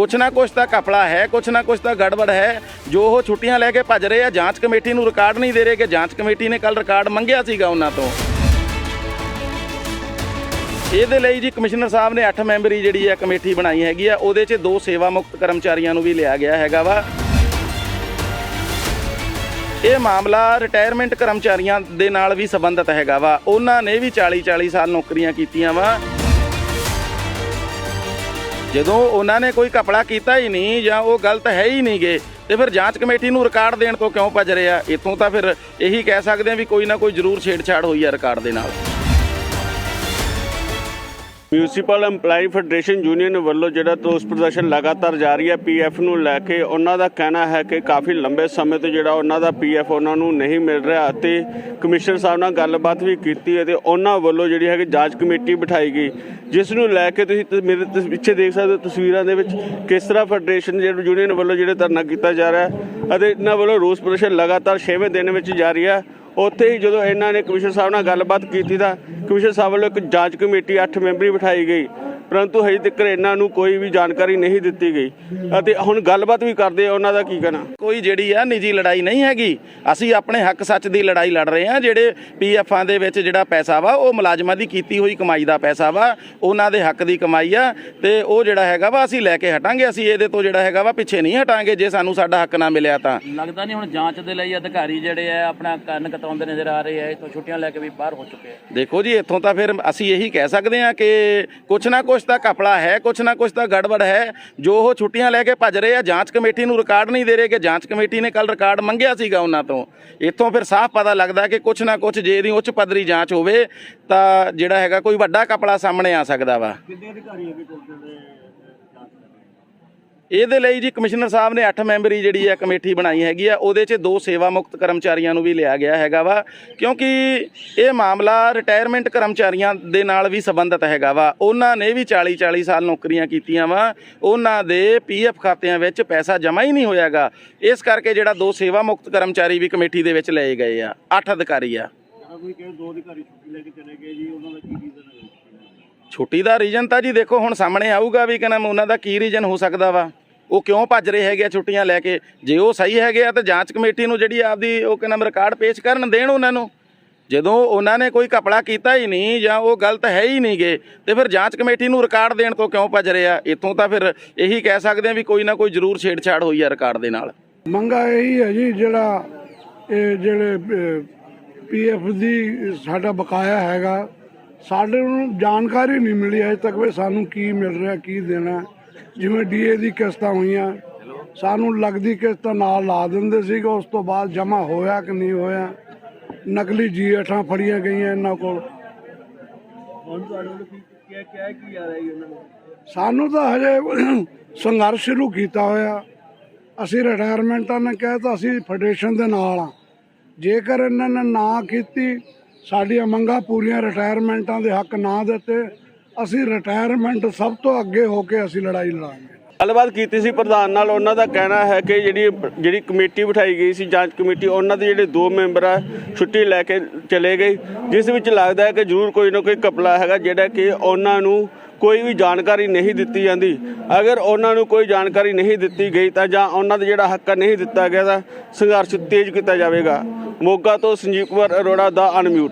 ਕੁਛ ਨਾ ਕੁਛ ਤਾਂ ਕਪੜਾ ਹੈ, ਕੁਛ ਨਾ ਕੁਛ ਤਾਂ ਗੜਬੜ ਹੈ। ਜੋ ਉਹ ਛੁੱਟੀਆਂ ਲੈ ਕੇ ਭੱਜ ਰਹੇ ਆ, ਜਾਂਚ ਕਮੇਟੀ ਨੂੰ ਰਿਕਾਰਡ ਨਹੀਂ ਦੇ ਰਹੇ ਕਿ ਜਾਂਚ ਕਮੇਟੀ ਨੇ ਕੱਲ ਰਿਕਾਰਡ ਮੰਗਿਆ ਸੀਗਾ ਉਹਨਾਂ ਤੋਂ। ਇਹਦੇ ਲਈ ਜੀ ਕਮਿਸ਼ਨਰ ਸਾਹਿਬ ਨੇ 8 ਮੈਂਬਰੀ ਜਿਹੜੀ ਹੈ ਕਮੇਟੀ ਬਣਾਈ ਹੈਗੀ ਆ, ਉਹਦੇ 'ਚ ਦੋ ਸੇਵਾ ਮੁਕਤ ਕਰਮਚਾਰੀਆਂ ਨੂੰ ਵੀ ਲਿਆ ਗਿਆ ਹੈਗਾ ਵਾ। ਇਹ ਮਾਮਲਾ ਰਿਟਾਇਰਮੈਂਟ ਕਰਮਚਾਰੀਆਂ ਦੇ ਨਾਲ ਵੀ ਸੰਬੰਧਿਤ ਹੈਗਾ ਵਾ। ਉਹਨਾਂ ਨੇ ਵੀ 40 40 ਸਾਲ ਨੌਕਰੀਆਂ ਕੀਤੀਆਂ ਵਾ। ਜਦੋਂ ਉਹਨਾਂ ਨੇ ਕੋਈ ਕਪੜਾ ਕੀਤਾ ਹੀ ਨਹੀਂ ਜਾਂ ਉਹ ਗਲਤ ਹੈ ਹੀ ਨਹੀਂ ਨਹੀਂਗੇ, ਤੇ ਫਿਰ ਜਾਂਚ ਕਮੇਟੀ ਨੂੰ ਰਿਕਾਰਡ ਦੇਣ ਤੋਂ ਕਿਉਂ ਭੱਜ ਰਹੇ ਆ? ਇਥੋਂ ਤਾਂ ਫਿਰ ਇਹੀ ਕਹਿ ਸਕਦੇ ਆ ਵੀ ਕੋਈ ਨਾ ਕੋਈ ਜ਼ਰੂਰ ਛੇੜਛਾੜ ਹੋਈ ਆ ਰਿਕਾਰਡ ਦੇ ਨਾਲ। ਮਿਊਨਿਸਪਲ EMPLOYE ਫੈਡਰੇਸ਼ਨ ਯੂਨੀਅਨ ਵੱਲੋਂ ਜਿਹੜਾ ਰੋਸ ਪ੍ਰਦਰਸ਼ਨ ਲਗਾਤਾਰ ਜਾਰੀ ਹੈ ਪੀਐਫ ਨੂੰ ਲੈ ਕੇ ਉਹਨਾਂ ਦਾ ਕਹਿਣਾ ਹੈ ਕਿ ਕਾਫੀ ਲੰਬੇ ਸਮੇਂ ਤੋਂ ਜਿਹੜਾ ਉਹਨਾਂ ਦਾ ਪੀਐਫ ਉਹਨਾਂ ਨੂੰ ਨਹੀਂ ਮਿਲ ਰਿਹਾ ਅਤੇ ਕਮਿਸ਼ਨਰ ਸਾਹਿਬ ਨਾਲ ਗੱਲਬਾਤ ਵੀ ਕੀਤੀ ਅਤੇ ਉਹਨਾਂ ਵੱਲੋਂ ਜਿਹੜੀ ਹੈਗੀ ਜਾਂਚ ਕਮੇਟੀ ਬਿਠਾਈ ਗਈ। ਜਿਸ ਨੂੰ ਲੈ ਕੇ ਤੁਸੀਂ ਮੇਰੇ ਪਿੱਛੇ ਦੇਖ ਸਕਦੇ ਹੋ ਤਸਵੀਰਾਂ ਦੇ ਵਿੱਚ ਕਿਸ ਤਰ੍ਹਾਂ ਫੈਡਰੇਸ਼ਨ ਜਿਹੜੇ ਯੂਨੀਅਨ ਵੱਲੋਂ ਜਿਹੜੇ ਧਰਨਾ ਕੀਤਾ ਜਾ ਰਿਹਾ ਹੈ ਅਤੇ ਇਹਨਾਂ ਵੱਲੋਂ ਰੋਸ ਪ੍ਰਦਰਸ਼ਨ ਲਗਾਤਾਰ 6ਵੇਂ ਦਿਨ ਵਿੱਚ ਜਾਰੀ ਹੈ। ਉੱਥੇ ਹੀ ਜਦੋਂ ਇਹਨਾਂ ਨੇ ਕਮਿਸ਼ਨਰ ਸਾਹਿਬ ਨਾਲ ਗੱਲਬਾਤ ਕੀਤੀ ਤਾਂ ਕਮਿਸ਼ਨਰ ਸਾਹਿਬ ਵੱਲੋਂ ਇੱਕ ਜਾਂਚ ਕਮੇਟੀ 8 ਮੈਂਬਰੀ ਬਿਠਾਈ ਗਈ। ਪਰੰਤੂ ਹਜੇ ਤੱਕ ਇਹਨਾਂ ਨੂੰ ਕੋਈ ਵੀ ਜਾਣਕਾਰੀ ਨਹੀਂ ਦਿੱਤੀ ਗਈ। ਅਤੇ ਹੁਣ ਗੱਲਬਾਤ ਵੀ ਕਰਦੇ ਆ ਉਹਨਾਂ ਦਾ ਕੀ ਕਹਿਣਾ? ਕੋਈ ਜਿਹੜੀ ਆ ਨਿੱਜੀ ਲੜਾਈ ਨਹੀਂ ਹੈਗੀ। ਅਸੀਂ ਆਪਣੇ ਹੱਕ ਸੱਚ ਦੀ ਲੜਾਈ ਲੜ ਰਹੇ ਹਾਂ ਜਿਹੜੇ ਪੀਐਫਾਂ ਦੇ ਵਿੱਚ ਜਿਹੜਾ ਪੈਸਾ ਵਾ ਉਹ ਮੁਲਾਜ਼ਮਾਂ ਦੀ ਕੀਤੀ ਹੋਈ ਕਮਾਈ ਦਾ ਪੈਸਾ ਵਾ ਉਹਨਾਂ ਦੇ ਹੱਕ ਦੀ ਕਮਾਈ ਆ ਤੇ ਉਹ ਜਿਹੜਾ ਹੈਗਾ ਵਾ ਅਸੀਂ ਲੈ ਕੇ ਹਟਾਂਗੇ। ਅਸੀਂ ਇਹਦੇ ਤੋਂ ਜਿਹੜਾ ਹੈਗਾ ਵਾ ਪਿੱਛੇ ਨਹੀਂ ਹਟਾਂਗੇ ਜੇ ਸਾਨੂੰ ਸਾਡਾ ਹੱਕ ਨਾ ਮਿਲਿਆ ਤਾਂ। ਲੱਗਦਾ ਨਹੀਂ ਹੁਣ ਜਾਂਚ ਦੇ ਲਈ ਅਧਿਕਾਰੀ ਜਿਹੜੇ ਆ ਆਪਣਾ ਕੰਨ ਕਤਾਉਂਦੇ ਨਜ਼ਰ ਆ ਰਹੇ ਆ ਇਥੋਂ ਛੁੱਟੀਆਂ ਲੈ ਕੇ ਵੀ ਬਾਹਰ ਹੋ ਚੁੱਕੇ ਆ। ਦੇਖੋ ਜੀ ਇੱਥੋਂ ਤਾਂ ਫਿਰ ਅਸੀਂ ਇਹੀ ਕਹਿ ਸਕਦੇ ਹਾਂ ਕਿ ਕੁਛ ਨਾ ਕੁਛ ਤਾਂ ਕਪੜਾ ਹੈ, ਕੁਛ ਨਾ ਕੁਛ ਤਾਂ ਗੜਬੜ ਹੈ। ਜੋ ਉਹ ਛੁੱਟੀਆਂ ਲੈ ਕੇ ਭੱਜ ਰਹੇ ਆ, ਜਾਂਚ ਕਮੇਟੀ ਨੂੰ ਰਿਕਾਰਡ ਨਹੀਂ ਦੇ ਰਹੇ ਕਿ ਜਾਂਚ ਕਮੇਟੀ ਨੇ ਕੱਲ ਰਿਕਾਰਡ ਮੰਗਿਆ ਸੀਗਾ ਉਹਨਾਂ ਤੋਂ। ਇੱਥੋਂ ਫਿਰ ਸਾਫ਼ ਪਤਾ ਲੱਗਦਾ ਕਿ ਕੁਛ ਨਾ ਕੁਛ ਜੇ ਇਹਦੀ ਉੱਚ ਪੱਧਰੀ ਜਾਂਚ ਹੋਵੇ, ਤਾਂ ਜਿਹੜਾ ਹੈਗਾ ਕੋਈ ਵੱਡਾ ਕਪੜਾ ਸਾਹਮਣੇ ਆ ਸਕਦਾ ਵਾ। ਇਹਦੇ ਲਈ ਜੀ ਕਮਿਸ਼ਨਰ ਸਾਹਿਬ ਨੇ 8 ਮੈਂਬਰੀ ਜਿਹੜੀ ਹੈ ਕਮੇਟੀ ਬਣਾਈ ਹੈਗੀ ਆ ਉਹਦੇ 'ਚ ਦੋ ਸੇਵਾ ਮੁਕਤ ਕਰਮਚਾਰੀਆਂ ਨੂੰ ਵੀ ਲਿਆ ਗਿਆ ਹੈਗਾ ਵਾ ਕਿਉਂਕਿ ਇਹ ਮਾਮਲਾ ਰਿਟਾਇਰਮੈਂਟ ਕਰਮਚਾਰੀਆਂ ਦੇ ਨਾਲ ਵੀ ਸੰਬੰਧਿਤ ਹੈਗਾ ਵਾ। ਉਹਨਾਂ ਨੇ ਵੀ 40 40 ਸਾਲ ਨੌਕਰੀਆਂ ਕੀਤੀਆਂ ਵਾ ਉਹਨਾਂ ਦੇ ਪੀਐਫ ਖਾਤਿਆਂ ਵਿੱਚ ਪੈਸਾ ਜਮ੍ਹਾਂ ਹੀ ਨਹੀਂ ਹੋਇਆਗਾ। ਇਸ ਕਰਕੇ ਜਿਹੜਾ ਦੋ ਸੇਵਾ ਮੁਕਤ ਕਰਮਚਾਰੀ ਵੀ ਕਮੇਟੀ ਦੇ ਵਿੱਚ ਲਏ ਗਏ ਆ 8 ਅਧਿਕਾਰੀ ਆ। ਛੁੱਟੀ ਦਾ ਰੀਜਨ ਤਾਂ ਜੀ ਦੇਖੋ ਹੁਣ ਸਾਹਮਣੇ ਆਊਗਾ ਵੀ ਕਿ ਨਾਮ ਉਹਨਾਂ ਦਾ ਕੀ ਰੀਜਨ ਹੋ ਸਕਦਾ ਵਾ। ਉਹ ਕਿਉਂ ਭੱਜ ਰਹੇ ਹੈਗੇ ਆ ਛੁੱਟੀਆਂ ਲੈ ਕੇ? ਜੇ ਉਹ ਸਹੀ ਹੈਗੇ ਆ ਤਾਂ ਜਾਂਚ ਕਮੇਟੀ ਨੂੰ ਜਿਹੜੀ ਆਪਦੀ ਉਹ ਕਿ ਰਿਕਾਰਡ ਪੇਸ਼ ਕਰਨ ਦੇਣ ਉਹਨਾਂ ਨੂੰ। ਜਦੋਂ ਉਹਨਾਂ ਨੇ ਕੋਈ ਕਪੜਾ ਕੀਤਾ ਹੀ ਨਹੀਂ ਜਾਂ ਉਹ ਗਲਤ ਹੈ ਹੀ ਨਹੀਂ ਨਹੀਂਗੇ, ਤੇ ਫਿਰ ਜਾਂਚ ਕਮੇਟੀ ਨੂੰ ਰਿਕਾਰਡ ਦੇਣ ਤੋਂ ਕਿਉਂ ਭੱਜ ਰਹੇ ਆ? ਇਥੋਂ ਤਾਂ ਫਿਰ ਇਹੀ ਕਹਿ ਸਕਦੇ ਆ ਵੀ ਕੋਈ ਨਾ ਕੋਈ ਜ਼ਰੂਰ ਛੇੜਛਾੜ ਹੋਈ ਆ ਰਿਕਾਰਡ ਦੇ ਨਾਲ। ਮੰਗਾ ਇਹੀ ਹੈ ਜੀ, ਜਿਹੜਾ ਇਹ ਜਿਹੜੇ ਪੀਐਫ ਦੀ ਸਾਡਾ ਬਕਾਇਆ ਹੈਗਾ, ਸਾਡੇ ਨੂੰ ਜਾਣਕਾਰੀ ਨਹੀਂ ਮਿਲੀ ਅਜੇ ਤੱਕ ਵੀ ਸਾਨੂੰ ਕੀ ਮਿਲ ਰਿਹਾ, ਕੀ ਦੇਣਾ। ਜਿਵੇਂ ਡੀਏ ਦੀ ਕਿਸ਼ਤਾਂ ਹੋਈਆਂ ਸਾਨੂੰ ਲੱਗਦੀ ਕਿਸ਼ਤ ਨਾਲ ਲਾ ਦਿੰਦੇ ਸੀਗੇ ਉਸ ਤੋਂ ਬਾਅਦ ਜਮਾ ਹੋਇਆ ਕਿ ਨਹੀਂ ਹੋਇਆ। ਨਕਲੀ ਜੀ ਅਠਾਂ ਫੜੀਆਂ ਗਈਆਂ ਇਹਨਾਂ ਕੋਲ। ਸਾਨੂੰ ਤਾਂ ਹਜੇ ਸੰਘਰਸ਼ ਸ਼ੁਰੂ ਕੀਤਾ ਹੋਇਆ। ਅਸੀਂ ਰਿਟਾਇਰਮੈਂਟਾਂ ਨੇ ਕਹਿ ਤਾਂ ਅਸੀਂ ਫੈਡਰੇਸ਼ਨ ਦੇ ਨਾਲ ਆ ਜੇਕਰ ਇਹਨਾਂ ਨੇ ਨਾ ਕੀਤੀ ਸਾਡੀਆਂ ਮੰਗਾਂ ਪੂਰੀਆਂ ਰਿਟਾਇਰਮੈਂਟਾਂ ਦੇ ਹੱਕ ਨਾ ਦਿੱਤੇ ਅਸੀਂ ਰਿਟਾਇਰਮੈਂਟ ਸਭ ਤੋਂ ਅੱਗੇ ਹੋ ਕੇ ਅਸੀਂ ਲੜਾਈ ਲੜਾਂਗੇ। ਗੱਲਬਾਤ ਕੀਤੀ ਸੀ ਪ੍ਰਧਾਨ ਨਾਲ, ਉਹਨਾਂ ਦਾ ਕਹਿਣਾ ਹੈ ਕਿ ਜਿਹੜੀ ਜਿਹੜੀ ਕਮੇਟੀ ਬਿਠਾਈ ਗਈ ਸੀ, ਜਾਂਚ ਕਮੇਟੀ, ਉਹਨਾਂ ਦੇ ਜਿਹੜੇ ਦੋ ਮੈਂਬਰ ਆ, ਛੁੱਟੀ ਲੈ ਕੇ ਚਲੇ ਗਏ, ਜਿਸ ਵਿੱਚ ਲੱਗਦਾ ਹੈ ਕਿ ਜ਼ਰੂਰ ਕੋਈ ਨਾ ਕੋਈ ਕਪਲਾ ਹੈਗਾ, ਜਿਹੜਾ ਕਿ ਉਹਨਾਂ ਨੂੰ ਕੋਈ ਵੀ ਜਾਣਕਾਰੀ ਨਹੀਂ ਦਿੱਤੀ ਜਾਂਦੀ। ਅਗਰ ਉਹਨਾਂ ਨੂੰ ਕੋਈ ਜਾਣਕਾਰੀ ਨਹੀਂ ਦਿੱਤੀ ਗਈ ਤਾਂ ਜਾਂ ਉਹਨਾਂ ਦਾ ਜਿਹੜਾ ਹੱਕ ਨਹੀਂ ਦਿੱਤਾ ਗਿਆ ਤਾਂ ਸੰਘਰਸ਼ ਤੇਜ਼ ਕੀਤਾ ਜਾਵੇਗਾ। ਮੋਗਾ ਤੋਂ ਸੰਜੀਵ ਕੁਮਾਰ ਅਰੋੜਾ ਦਾ ਅਨਮਿਊਟ।